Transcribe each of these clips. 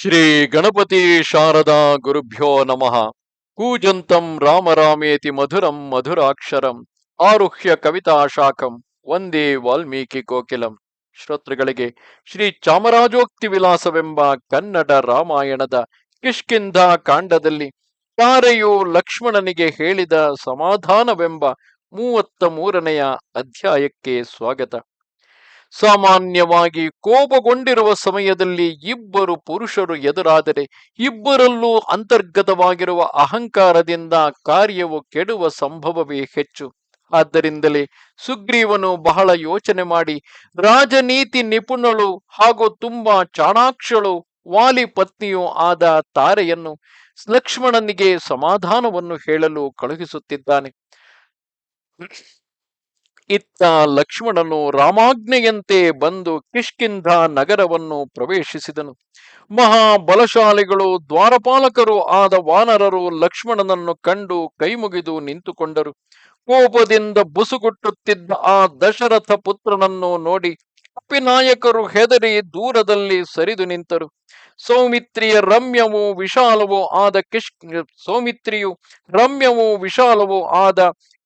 ಶ್ರೀ ಗಣಪತಿ ಶಾರದಾ ಗುರುಭ್ಯೋ ನಮಃ. ಕೂಜಂತಂ ರಾಮರಾಮೇತಿ ಮಧುರಂ ಮಧುರಾಕ್ಷರಂ. ಆರುಹ್ಯ ಕವಿತಾ ಶಾಖಂ. ಒಂದೇ ವಾಲ್ಮೀಕಿ ಕೋಕಿಲಂ. ಶ್ರೋತೃಗಳಿಗೆ ಶ್ರೀ ಚಾಮರಾಜೋಕ್ತಿ ವಿಲಾಸವೆಂಬ ಕನ್ನಡ ರಾಮಾಯಣದ ಕಿಷ್ಕಿಂಧ ಕಾಂಡದಲ್ಲಿ ತಾರೆಯು ಲಕ್ಷ್ಮಣನಿಗೆ ಹೇಳಿದ ಸಮಾಧಾನವೆಂಬ ಮೂವತ್ತ ಮೂರನೆಯ ಅಧ್ಯಾಯಕ್ಕೆ ಸ್ವಾಗತ. ಸಾಮಾನ್ಯವಾಗಿ ಕೋಪಗೊಂಡಿರುವ ಸಮಯದಲ್ಲಿ ಇಬ್ಬರು ಪುರುಷರು ಎದುರಾದರೆ ಇಬ್ಬರಲ್ಲೂ ಅಂತರ್ಗತವಾಗಿರುವ ಅಹಂಕಾರದಿಂದ ಕಾರ್ಯವು ಕೆಡುವ ಸಂಭವವೇ ಹೆಚ್ಚು. ಆದ್ದರಿಂದಲೇ ಸುಗ್ರೀವನು ಬಹಳ ಯೋಚನೆ ಮಾಡಿ, ರಾಜನೀತಿ ನಿಪುಣಳು ಹಾಗೂ ತುಂಬಾ ಚಾಣಾಕ್ಷಳು, ವಾಲಿ ಪತ್ನಿಯೂ ಆದ ತಾರೆಯನ್ನು ಲಕ್ಷ್ಮಣನಿಗೆ ಸಮಾಧಾನವನ್ನು ಹೇಳಲು ಕಳುಹಿಸುತ್ತಿದ್ದಾನೆ. ಇತ್ತ ಲಕ್ಷ್ಮಣನು ರಾಮಾಜ್ಞೆಯಂತೆ ಬಂದು ಕಿಷ್ಕಿಂಧ ನಗರವನ್ನು ಪ್ರವೇಶಿಸಿದನು. ಮಹಾಬಲಶಾಲಿಗಳು ದ್ವಾರಪಾಲಕರು ಆದ ವಾನರರು ಲಕ್ಷ್ಮಣನನ್ನು ಕಂಡು ಕೈಮುಗಿದು ನಿಂತುಕೊಂಡರು. ಕೋಪದಿಂದ ಬುಸುಗುಟ್ಟುತ್ತಿದ್ದ ಆ ದಶರಥ ಪುತ್ರನನ್ನು ನೋಡಿ ಅಪ್ಪಿನಾಯಕರು ಹೆದರಿ ದೂರದಲ್ಲಿ ಸರಿದು ನಿಂತರು. ಸೌಮಿತ್ರಿಯ ರಮ್ಯವೂ ವಿಶಾಲವೂ ಆದ ಕಿಶ್ ಸೌಮಿತ್ರಿಯು ರಮ್ಯವೂ ವಿಶಾಲವೂ ಆದ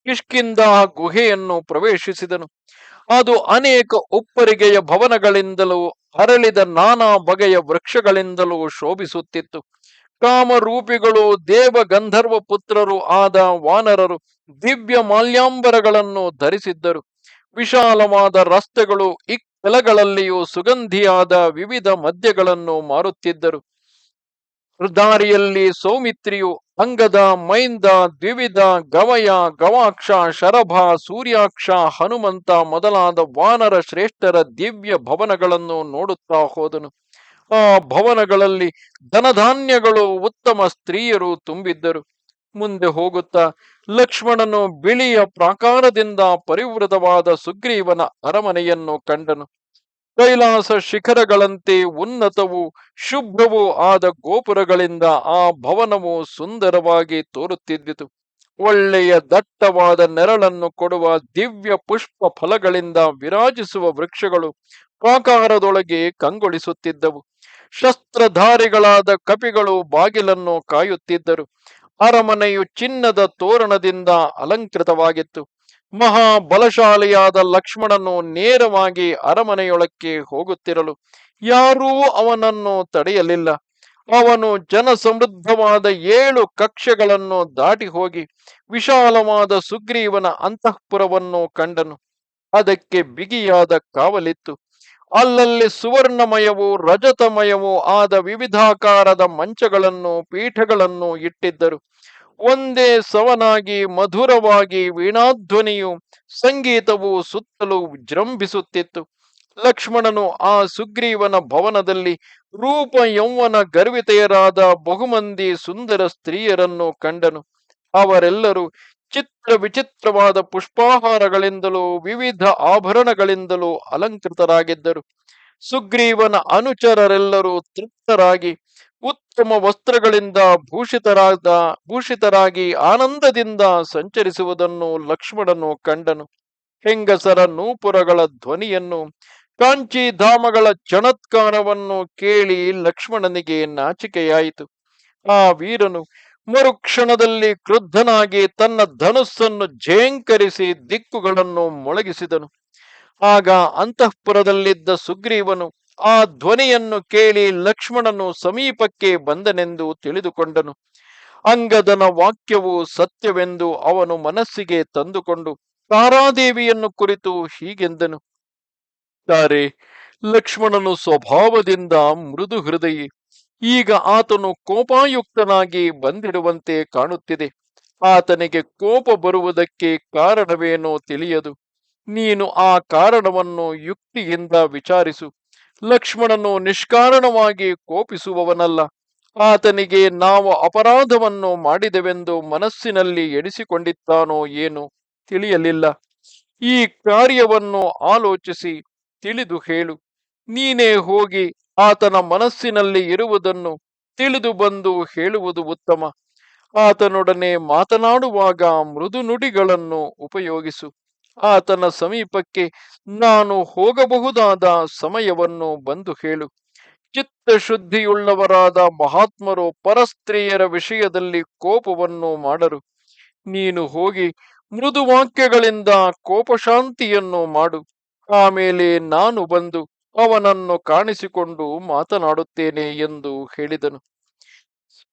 ಕಿಷ್ಕಿಂದ ಗುಹೆಯನ್ನು ಪ್ರವೇಶಿಸಿದನು. ಅದು ಅನೇಕ ಉಪ್ಪರಿಗೆಯ ಭವನಗಳಿಂದಲೂ ಅರಳಿದ ನಾನಾ ಬಗೆಯ ವೃಕ್ಷಗಳಿಂದಲೂ ಶೋಭಿಸುತ್ತಿತ್ತು. ಕಾಮರೂಪಿಗಳು, ದೇವ ಗಂಧರ್ವ ಪುತ್ರರು ಆದ ವಾನರರು ದಿವ್ಯ ಮಾಲ್ಯಾಂಬರಗಳನ್ನು ಧರಿಸಿದ್ದರು. ವಿಶಾಲವಾದ ರಸ್ತೆಗಳು ಇಕ್ಕೆಲಗಳಲ್ಲಿಯೂ ಸುಗಂಧಿಯಾದ ವಿವಿಧ ಮದ್ಯಗಳನ್ನು ಮಾರುತ್ತಿದ್ದರು. ದಾರಿಯಲ್ಲಿ ಸೌಮಿತ್ರಿಯು ಅಂಗದ, ಮೈಂದ, ದ್ವಿವಿಧ, ಗವಯ, ಗವಾಕ್ಷ, ಶರಭ, ಸೂರ್ಯಾಕ್ಷ, ಹನುಮಂತ ಮೊದಲಾದ ವಾನರ ಶ್ರೇಷ್ಠರ ದಿವ್ಯ ಭವನಗಳನ್ನು ನೋಡುತ್ತಾ ಹೋದನು. ಆ ಭವನಗಳಲ್ಲಿ ಧನಧಾನ್ಯಗಳು ಉತ್ತಮ ಸ್ತ್ರೀಯರು ತುಂಬಿದ್ದರು. ಮುಂದೆ ಹೋಗುತ್ತಾ ಲಕ್ಷ್ಮಣನು ಬಿಳಿಯ ಪ್ರಾಕಾರದಿಂದ ಪರಿವೃತವಾದ ಸುಗ್ರೀವನ ಅರಮನೆಯನ್ನು ಕಂಡನು. ಕೈಲಾಸ ಶಿಖರಗಳಂತೆ ಉನ್ನತವು ಶುಭ್ರವೂ ಆದ ಗೋಪುರಗಳಿಂದ ಆ ಭವನವು ಸುಂದರವಾಗಿ ತೋರುತ್ತಿದ್ದಿತು. ಒಳ್ಳೆಯ ದಟ್ಟವಾದ ನೆರಳನ್ನು ಕೊಡುವ ದಿವ್ಯ ಪುಷ್ಪ ಫಲಗಳಿಂದ ವಿರಾಜಿಸುವ ವೃಕ್ಷಗಳು ಪ್ರಾಕಾರದೊಳಗೆ ಕಂಗೊಳಿಸುತ್ತಿದ್ದವು. ಶಸ್ತ್ರಧಾರಿಗಳಾದ ಕಪಿಗಳು ಬಾಗಿಲನ್ನು ಕಾಯುತ್ತಿದ್ದರು. ಅರಮನೆಯು ಚಿನ್ನದ ತೋರಣದಿಂದ ಅಲಂಕೃತವಾಗಿತ್ತು. ಮಹಾ ಬಲಶಾಲಿಯಾದ ಲಕ್ಷ್ಮಣನು ನೇರವಾಗಿ ಅರಮನೆಯೊಳಕ್ಕೆ ಹೋಗುತ್ತಿರಲು ಯಾರೂ ಅವನನ್ನು ತಡೆಯಲಿಲ್ಲ. ಅವನು ಜನಸಮೃದ್ಧವಾದ ಏಳು ಕಕ್ಷೆಗಳನ್ನು ದಾಟಿ ಹೋಗಿ ವಿಶಾಲವಾದ ಸುಗ್ರೀವನ ಅಂತಃಪುರವನ್ನು ಕಂಡನು. ಅದಕ್ಕೆ ಬಿಗಿಯಾದ ಕಾವಲಿತ್ತು. ಅಲ್ಲಲ್ಲಿ ಸುವರ್ಣಮಯವೂ ರಜತಮಯವೂ ಆದ ವಿವಿಧಾಕಾರದ ಮಂಚಗಳನ್ನು ಪೀಠಗಳನ್ನು ಇಟ್ಟಿದ್ದರು. ಒಂದೇ ಸವನಾಗಿ ಮಧುರವಾಗಿ ವೀಣಾಧ್ವನಿಯು ಸಂಗೀತವು ಸುತ್ತಲೂ ವಿಜೃಂಭಿಸುತ್ತಿತ್ತು. ಲಕ್ಷ್ಮಣನು ಆ ಸುಗ್ರೀವನ ಭವನದಲ್ಲಿ ರೂಪ ಯೌವನ ಗರ್ವಿತೆಯರಾದ ಬಹುಮಂದಿ ಸುಂದರ ಸ್ತ್ರೀಯರನ್ನು ಕಂಡನು. ಅವರೆಲ್ಲರೂ ಚಿತ್ರ ವಿಚಿತ್ರವಾದ ಪುಷ್ಪಾಹಾರಗಳಿಂದಲೂ ವಿವಿಧ ಆಭರಣಗಳಿಂದಲೂ ಅಲಂಕೃತರಾಗಿದ್ದರು. ಸುಗ್ರೀವನ ಅನುಚರರೆಲ್ಲರೂ ತೃಪ್ತರಾಗಿ ಉತ್ತಮ ವಸ್ತ್ರಗಳಿಂದ ಭೂಷಿತರಾದ, ಭೂಷಿತರಾಗಿ ಆನಂದದಿಂದ ಸಂಚರಿಸುವುದನ್ನು ಲಕ್ಷ್ಮಣನು ಕಂಡನು. ಹೆಂಗಸರ ನೂಪುರಗಳ ಧ್ವನಿಯನ್ನು ಕಾಂಚಿ ಧಾಮಗಳ ಚಣತ್ಕಾರವನ್ನು ಕೇಳಿ ಲಕ್ಷ್ಮಣನಿಗೆ ನಾಚಿಕೆಯಾಯಿತು. ಆ ವೀರನು ಮರುಕ್ಷಣದಲ್ಲಿ ಕ್ರುದ್ಧನಾಗಿ ತನ್ನ ಧನುಸ್ಸನ್ನು ಝೇಂಕರಿಸಿ ದಿಕ್ಕುಗಳನ್ನು ಮೊಳಗಿಸಿದನು. ಆಗ ಅಂತಃಪುರದಲ್ಲಿದ್ದ ಸುಗ್ರೀವನು ಆ ಧ್ವನಿಯನ್ನು ಕೇಳಿ ಲಕ್ಷ್ಮಣನು ಸಮೀಪಕ್ಕೆ ಬಂದನೆಂದು ತಿಳಿದುಕೊಂಡನು. ಅಂಗದನ ವಾಕ್ಯವು ಸತ್ಯವೆಂದು ಅವನು ಮನಸ್ಸಿಗೆ ತಂದುಕೊಂಡು ತಾರಾದೇವಿಯನ್ನು ಕುರಿತು ಹೀಗೆಂದನು. ತಾರೆ ಲಕ್ಷ್ಮಣನು ಸ್ವಭಾವದಿಂದ ಮೃದು ಹೃದಯಿ. ಈಗ ಆತನು ಕೋಪಾಯುಕ್ತನಾಗಿ ಬಂದಿಡುವಂತೆ ಕಾಣುತ್ತಿದೆ. ಆತನಿಗೆ ಕೋಪ ಬರುವುದಕ್ಕೆ ಕಾರಣವೇನೋ ತಿಳಿಯದು. ನೀನು ಆ ಕಾರಣವನ್ನು ಯುಕ್ತಿಯಿಂದ ವಿಚಾರಿಸು. ಲಕ್ಷ್ಮಣನು ನಿಷ್ಕಾರಣವಾಗಿ ಕೋಪಿಸುವವನಲ್ಲ. ಆತನಿಗೆ ನಾವು ಅಪರಾಧವನ್ನು ಮಾಡಿದೆವೆಂದು ಮನಸ್ಸಿನಲ್ಲಿ ಎಣಿಸಿಕೊಂಡಿದ್ದಾನೋ ಏನು ತಿಳಿಯಲಿಲ್ಲ. ಈ ಕಾರ್ಯವನ್ನು ಆಲೋಚಿಸಿ ತಿಳಿದು ಹೇಳು. ನೀನೇ ಹೋಗಿ ಆತನ ಮನಸ್ಸಿನಲ್ಲಿ ಇರುವುದನ್ನು ತಿಳಿದು ಬಂದು ಹೇಳುವುದು ಉತ್ತಮ. ಆತನೊಡನೆ ಮಾತನಾಡುವಾಗ ಮೃದು ನುಡಿಗಳನ್ನು ಉಪಯೋಗಿಸು. ಆತನ ಸಮೀಪಕ್ಕೆ ನಾನು ಹೋಗಬಹುದಾದ ಸಮಯವನ್ನು ಬಂದು ಹೇಳು. ಚಿತ್ತಶುದ್ಧಿಯುಳ್ಳವರಾದ ಮಹಾತ್ಮರು ಪರಸ್ತ್ರೀಯರ ವಿಷಯದಲ್ಲಿ ಕೋಪವನ್ನು ಮಾಡರು. ನೀನು ಹೋಗಿ ಮೃದು ವಾಕ್ಯಗಳಿಂದ ಕೋಪಶಾಂತಿಯನ್ನು ಮಾಡು. ಆಮೇಲೆ ನಾನು ಬಂದು ಅವನನ್ನು ಕಾಣಿಸಿಕೊಂಡು ಮಾತನಾಡುತ್ತೇನೆ ಎಂದು ಹೇಳಿದನು.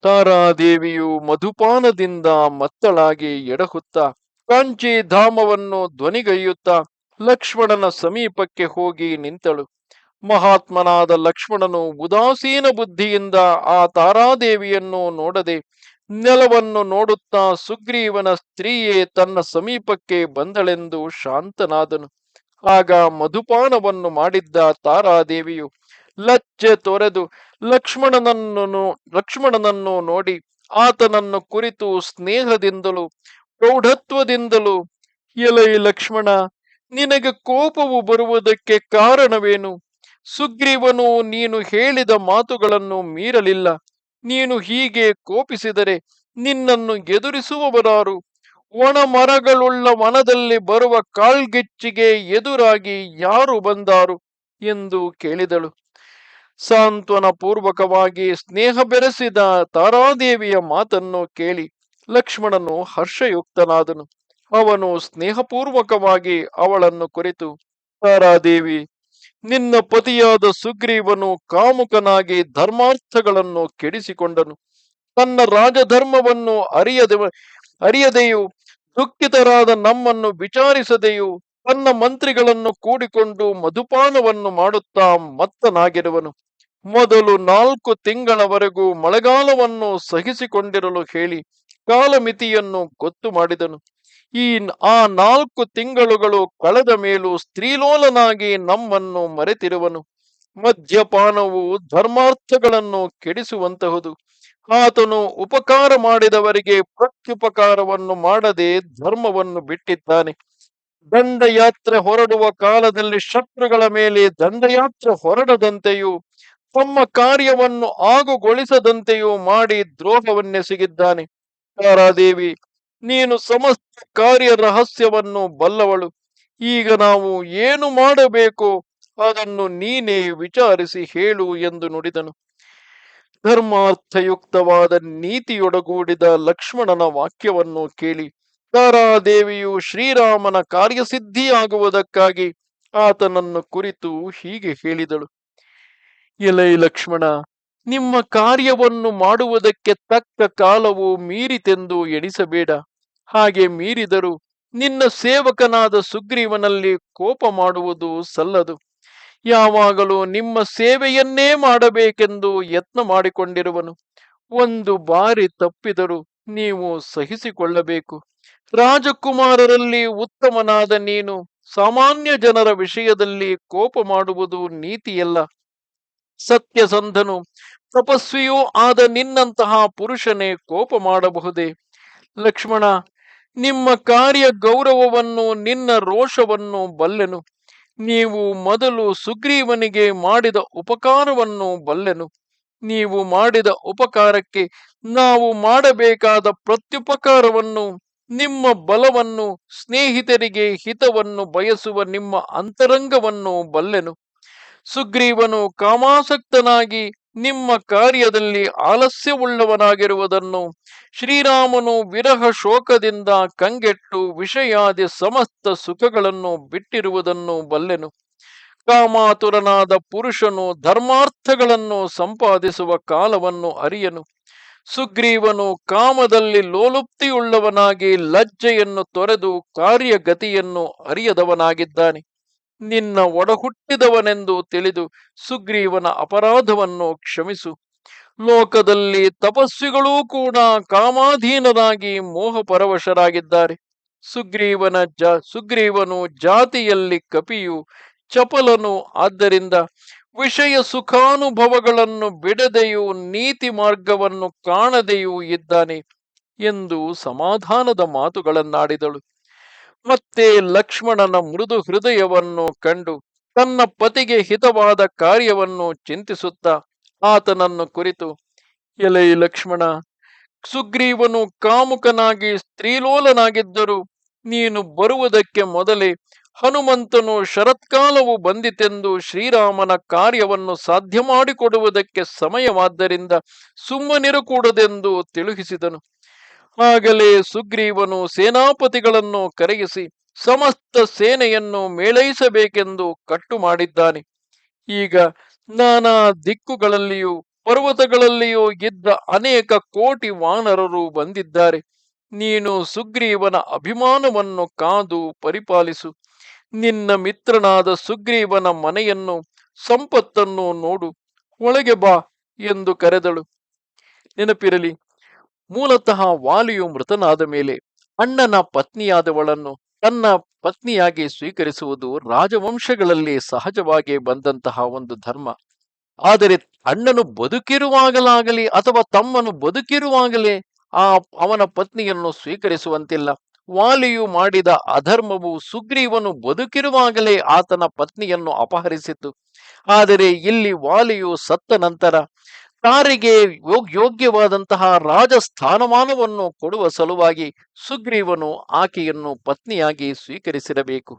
ತಾರಾದೇವಿಯು ಮಧುಪಾನದಿಂದ ಮತ್ತಳಾಗಿ ಎಡಹುತ್ತಾ ಕಾಂಚಿ ಧಾಮವನ್ನು ಧ್ವನಿಗೈಯುತ್ತಾ ಲಕ್ಷ್ಮಣನ ಸಮೀಪಕ್ಕೆ ಹೋಗಿ ನಿಂತಳು. ಮಹಾತ್ಮನಾದ ಲಕ್ಷ್ಮಣನು ಉದಾಸೀನ ಬುದ್ಧಿಯಿಂದ ಆ ತಾರಾದೇವಿಯನ್ನು ನೋಡದೆ ನೆಲವನ್ನು ನೋಡುತ್ತಾ ಸುಗ್ರೀವನ ಸ್ತ್ರೀಯೇ ತನ್ನ ಸಮೀಪಕ್ಕೆ ಬಂದಳೆಂದು ಶಾಂತನಾದನು. ಆಗ ಮಧುಪಾನವನ್ನು ಮಾಡಿದ್ದ ತಾರಾದೇವಿಯು ಲಚ್ಚೆ ತೊರೆದು ಲಕ್ಷ್ಮಣನನ್ನು ಲಕ್ಷ್ಮಣನನ್ನು ನೋಡಿ ಆತನನ್ನು ಕುರಿತು ಸ್ನೇಹದಿಂದಲೂ ಪ್ರೌಢತ್ವದಿಂದಲೂ, ಎಲೈ ಲಕ್ಷ್ಮಣ, ನಿನಗೆ ಕೋಪವು ಬರುವುದಕ್ಕೆ ಕಾರಣವೇನು? ಸುಗ್ರೀವನು ನೀನು ಹೇಳಿದ ಮಾತುಗಳನ್ನು ಮೀರಲಿಲ್ಲ. ನೀನು ಹೀಗೆ ಕೋಪಿಸಿದರೆ ನಿನ್ನನ್ನು ಎದುರಿಸುವವರಾರು? ಒಣ ಮರಗಳುಳ್ಳ ವನದಲ್ಲಿ ಬರುವ ಕಾಳ್ಗಿಚ್ಚಿಗೆ ಎದುರಾಗಿ ಯಾರು ಬಂದಾರು? ಎಂದು ಕೇಳಿದಳು. ಸಾಂತ್ವನ ಪೂರ್ವಕವಾಗಿ ಸ್ನೇಹ ಬೆರೆಸಿದ ತಾರಾದೇವಿಯ ಮಾತನ್ನು ಕೇಳಿ ಲಕ್ಷ್ಮಣನು ಹರ್ಷಯುಕ್ತನಾದನು. ಅವನು ಸ್ನೇಹಪೂರ್ವಕವಾಗಿ ಅವಳನ್ನು ಕುರಿತು, ತಾರಾದೇವಿ, ನಿನ್ನ ಪತಿಯಾದ ಸುಗ್ರೀವನು ಕಾಮುಕನಾಗಿ ಧರ್ಮಾರ್ಥಗಳನ್ನು ಕೆಡಿಸಿಕೊಂಡನು. ತನ್ನ ರಾಜಧರ್ಮವನ್ನು ಅರಿಯದೆ, ಅರಿಯದೆಯೂ, ದುಃಖಿತರಾದ ನಮ್ಮನ್ನು ವಿಚಾರಿಸದೆಯೂ, ತನ್ನ ಮಂತ್ರಿಗಳನ್ನು ಕೂಡಿಕೊಂಡು ಮಧುಪಾನವನ್ನು ಮಾಡುತ್ತಾ ಮತ್ತನಾಗಿರುವನು. ಮೊದಲು ನಾಲ್ಕು ತಿಂಗಳವರೆಗೂ ಮಳೆಗಾಲವನ್ನು ಸಹಿಸಿಕೊಂಡಿರಲು ಹೇಳಿ. ಕಾಲಮಿತಿಯನ್ನು ಗೊತ್ತು ಮಾಡಿದನು. ಈ ಆ ನಾಲ್ಕು ತಿಂಗಳುಗಳು ಕಳೆದ ಮೇಲೂ ಸ್ತ್ರೀಲೋಲನಾಗಿ ನಮ್ಮನ್ನು ಮರೆತಿರುವನು. ಮದ್ಯಪಾನವು ಧರ್ಮಾರ್ಥಗಳನ್ನು ಕೆಡಿಸುವಂತಹುದು. ಆತನು ಉಪಕಾರ ಮಾಡಿದವರಿಗೆ ಪ್ರತ್ಯುಪಕಾರವನ್ನು ಮಾಡದೆ ಧರ್ಮವನ್ನು ಬಿಟ್ಟಿದ್ದಾನೆ. ದಂಡಯಾತ್ರೆ ಹೊರಡುವ ಕಾಲದಲ್ಲಿ ಶತ್ರುಗಳ ಮೇಲೆ ದಂಡಯಾತ್ರೆ ಹೊರಡದಂತೆಯೂ, ತಮ್ಮ ಕಾರ್ಯವನ್ನು ಆಗುಗೊಳಿಸದಂತೆಯೂ ಮಾಡಿ ದ್ರೋಹವನ್ನೆಸಗಿದ್ದಾನೆ. ತಾರಾದೇವಿ ನೀನು ಸಮಸ್ತ ಕಾರ್ಯ ರಹಸ್ಯವನ್ನು ಬಲ್ಲವಳು. ಈಗ ನಾವು ಏನು ಮಾಡಬೇಕು ಅದನ್ನು ನೀನೇ ವಿಚಾರಿಸಿ ಹೇಳು ಎಂದು ನುಡಿದನು. ಧರ್ಮಾರ್ಥಯುಕ್ತವಾದ ನೀತಿಯೊಡಗೂಡಿದ ಲಕ್ಷ್ಮಣನ ವಾಕ್ಯವನ್ನು ಕೇಳಿ ತಾರಾದೇವಿಯು ಶ್ರೀರಾಮನ ಕಾರ್ಯಸಿದ್ಧಿಯಾಗುವುದಕ್ಕಾಗಿ ಆತನನ್ನು ಕುರಿತು ಹೀಗೆ ಹೇಳಿದಳು. ಎಲೈ ಲಕ್ಷ್ಮಣ ನಿಮ್ಮ ಕಾರ್ಯವನ್ನು ಮಾಡುವುದಕ್ಕೆ ತಕ್ಕ ಕಾಲವು ಮೀರಿತೆಂದು ಎಣಿಸಬೇಡ. ಹಾಗೆ ಮೀರಿದರು ನಿನ್ನ ಸೇವಕನಾದ ಸುಗ್ರೀವನಲ್ಲಿ ಕೋಪ ಮಾಡುವುದು ಸಲ್ಲದು. ಯಾವಾಗಲೂ ನಿಮ್ಮ ಸೇವೆಯನ್ನೇ ಮಾಡಬೇಕೆಂದು ಯತ್ನ ಮಾಡಿಕೊಂಡಿರುವನು. ಒಂದು ಬಾರಿ ತಪ್ಪಿದರೂ ನೀವು ಸಹಿಸಿಕೊಳ್ಳಬೇಕು. ರಾಜಕುಮಾರರಲ್ಲಿ ಉತ್ತಮನಾದ ನೀನು ಸಾಮಾನ್ಯ ಜನರ ವಿಷಯದಲ್ಲಿ ಕೋಪ ಮಾಡುವುದು ನೀತಿಯಲ್ಲ. ಸತ್ಯಸಂಧನು, ತಪಸ್ವಿಯೂ ಆದ ನಿನ್ನಂತಹ ಪುರುಷನೇ ಕೋಪ ಮಾಡಬಹುದೇ? ಲಕ್ಷ್ಮಣ, ನಿಮ್ಮ ಕಾರ್ಯ ಗೌರವವನ್ನು, ನಿನ್ನ ರೋಷವನ್ನು ಬಲ್ಲೆನು. ನೀವು ಮೊದಲು ಸುಗ್ರೀವನಿಗೆ ಮಾಡಿದ ಉಪಕಾರವನ್ನು ಬಲ್ಲೆನು. ನೀವು ಮಾಡಿದ ಉಪಕಾರಕ್ಕೆ ನಾವು ಮಾಡಬೇಕಾದ ಪ್ರತ್ಯುಪಕಾರವನ್ನು, ನಿಮ್ಮ ಬಲವನ್ನು, ಸ್ನೇಹಿತರಿಗೆ ಹಿತವನ್ನು ಬಯಸುವ ನಿಮ್ಮ ಅಂತರಂಗವನ್ನು ಬಲ್ಲೆನು. ಸುಗ್ರೀವನು ಕಾಮಾಸಕ್ತನಾಗಿ ನಿಮ್ಮ ಕಾರ್ಯದಲ್ಲಿ ಆಲಸ್ಯವುಳ್ಳವನಾಗಿರುವುದನ್ನು ಶ್ರೀರಾಮನು ವಿರಹ ಶೋಕದಿಂದ ಕಂಗೆಟ್ಟು ವಿಷಯಾದಿ ಸಮಸ್ತ ಸುಖಗಳನ್ನು ಬಿಟ್ಟಿರುವುದನ್ನು ಬಲ್ಲೆನು. ಕಾಮಾತುರನಾದ ಪುರುಷನು ಧರ್ಮಾರ್ಥಗಳನ್ನು ಸಂಪಾದಿಸುವ ಕಾಲವನ್ನು ಅರಿಯನು. ಸುಗ್ರೀವನು ಕಾಮದಲ್ಲಿ ಲೋಲುಪ್ತಿಯುಳ್ಳವನಾಗಿ ಲಜ್ಜೆಯನ್ನು ತೊರೆದು ಕಾರ್ಯಗತಿಯನ್ನು ಅರಿಯದವನಾಗಿದ್ದಾನೆ. ನಿನ್ನ ಒಡಹುಟ್ಟಿದವನೆಂದು ತಿಳಿದು ಸುಗ್ರೀವನ ಅಪರಾಧವನ್ನು ಕ್ಷಮಿಸು. ಲೋಕದಲ್ಲಿ ತಪಸ್ವಿಗಳೂ ಕೂಡ ಕಾಮಾಧೀನರಾಗಿ ಮೋಹಪರವಶರಾಗಿದ್ದಾರೆ. ಸುಗ್ರೀವನ ಜ, ಸುಗ್ರೀವನು ಜಾತಿಯಲ್ಲಿ ಕಪಿಯು ಚಪಲನು, ಆದ್ದರಿಂದ ವಿಷಯ ಸುಖಾನುಭವಗಳನ್ನು ಬಿಡದೆಯೂ ನೀತಿ ಮಾರ್ಗವನ್ನು ಕಾಣದೆಯೂ ಇದ್ದಾನೆ ಎಂದು ಸಮಾಧಾನದ ಮಾತುಗಳನ್ನಾಡಿದಳು. ಮತ್ತೆ ಲಕ್ಷ್ಮಣನ ಮೃದು ಹೃದಯವನ್ನು ಕಂಡು ತನ್ನ ಪತಿಗೆ ಹಿತವಾದ ಕಾರ್ಯವನ್ನು ಚಿಂತಿಸುತ್ತಾ ಆತನನ್ನು ಕುರಿತು, ಎಲೈ ಲಕ್ಷ್ಮಣ, ಸುಗ್ರೀವನು ಕಾಮುಕನಾಗಿ ಸ್ತ್ರೀಲೋಲನಾಗಿದ್ದರು ನೀನು ಬರುವುದಕ್ಕೆ ಮೊದಲೇ ಹನುಮಂತನು ಶರತ್ಕಾಲವು ಬಂದಿತೆಂದು ಶ್ರೀರಾಮನ ಕಾರ್ಯವನ್ನು ಸಾಧ್ಯ ಮಾಡಿಕೊಡುವುದಕ್ಕೆ ಸಮಯವಾದ್ದರಿಂದ ಸುಮ್ಮನಿರು ಕೂಡದೆಂದು ತಿಳುಹಿಸಿದನು. ಆಗಲೇ ಸುಗ್ರೀವನು ಸೇನಾಪತಿಗಳನ್ನು ಕರೆಯಿಸಿ ಸಮಸ್ತ ಸೇನೆಯನ್ನು ಮೇಳೈಸಬೇಕೆಂದು ಕಟ್ಟು ಮಾಡಿದ್ದಾನೆ. ಈಗ ನಾನಾ ದಿಕ್ಕುಗಳಲ್ಲಿಯೂ ಪರ್ವತಗಳಲ್ಲಿಯೂ ಇದ್ದ ಅನೇಕ ಕೋಟಿ ವಾನರರು ಬಂದಿದ್ದಾರೆ. ನೀನು ಸುಗ್ರೀವನ ಅಭಿಮಾನವನ್ನು ಕಾದು ಪರಿಪಾಲಿಸು. ನಿನ್ನ ಮಿತ್ರನಾದ ಸುಗ್ರೀವನ ಮನೆಯನ್ನು ಸಂಪತ್ತನ್ನು ನೋಡು. ಒಳಗೆ ಬಾ ಎಂದು ಕರೆದಳು. ನೆನಪಿರಲಿ ಮೂಲತಃ ವಾಲಿಯು ಮೃತನಾದ ಮೇಲೆ ಅಣ್ಣನ ಪತ್ನಿಯಾದವಳನ್ನು ತನ್ನ ಪತ್ನಿಯಾಗಿ ಸ್ವೀಕರಿಸುವುದು ರಾಜವಂಶಗಳಲ್ಲಿ ಸಹಜವಾಗಿ ಬಂದಂತಹ ಒಂದು ಧರ್ಮ. ಆದರೆ ಅಣ್ಣನು ಬದುಕಿರುವಾಗಲಾಗಲಿ ಅಥವಾ ತಮ್ಮನು ಬದುಕಿರುವಾಗಲೇ ಆ ಅವನ ಪತ್ನಿಯನ್ನು ಸ್ವೀಕರಿಸುವಂತಿಲ್ಲ. ವಾಲಿಯು ಮಾಡಿದ ಅಧರ್ಮವು ಸುಗ್ರೀವನು ಬದುಕಿರುವಾಗಲೇ ಆತನ ಪತ್ನಿಯನ್ನು ಅಪಹರಿಸಿತು. ಆದರೆ ಇಲ್ಲಿ ವಾಲಿಯು ಸತ್ತ ನಂತರ ತಾರಿಗೆ ಯೋಗ್ಯವಾದಂತಹ ರಾಜಸ್ಥಾನಮಾನವನ್ನು ಕೊಡುವ ಸಲುವಾಗಿ ಸುಗ್ರೀವನು ಆಕೆಯನ್ನು ಪತ್ನಿಯಾಗಿ ಸ್ವೀಕರಿಸಿರಬೇಕು.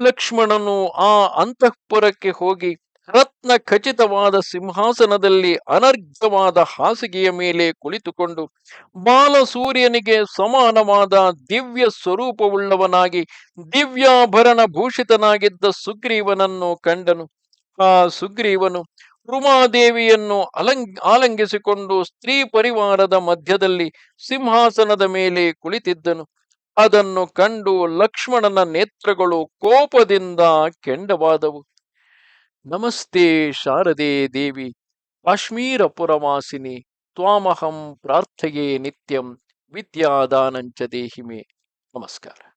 ಲಕ್ಷ್ಮಣನು ಆ ಅಂತಃಪುರಕ್ಕೆ ಹೋಗಿ ರತ್ನ ಖಚಿತವಾದ ಸಿಂಹಾಸನದಲ್ಲಿ ಅನರ್ಘ್ಯವಾದ ಹಾಸಿಗೆಯ ಮೇಲೆ ಕುಳಿತುಕೊಂಡು ಬಾಲಸೂರ್ಯನಿಗೆ ಸಮಾನವಾದ ದಿವ್ಯ ಸ್ವರೂಪವುಳ್ಳವನಾಗಿ ದಿವ್ಯಾಭರಣ ಭೂಷಿತನಾಗಿದ್ದ ಸುಗ್ರೀವನನ್ನು ಕಂಡನು. ಆ ಸುಗ್ರೀವನು ರುಮಾದೇವಿಯನ್ನು ಅಲಂ, ಆಲಂಗಿಸಿಕೊಂಡು ಸ್ತ್ರೀ ಪರಿವಾರದ ಮಧ್ಯದಲ್ಲಿ ಸಿಂಹಾಸನದ ಮೇಲೆ ಕುಳಿತಿದ್ದನು. ಅದನ್ನು ಕಂಡು ಲಕ್ಷ್ಮಣನ ನೇತ್ರಗಳು ಕೋಪದಿಂದ ಕೆಂಡವಾದವು. ನಮಸ್ತೆ ಶಾರದೆ ದೇವಿ, ಕಾಶ್ಮೀರಪುರವಾಸಿನಿ, ತ್ವಾಮಹಂ ಪ್ರಾರ್ಥೆಯೇ ನಿತ್ಯಂ ವಿದ್ಯಾದಾನಂಚ ದೇಹಿಮೆ. ನಮಸ್ಕಾರ.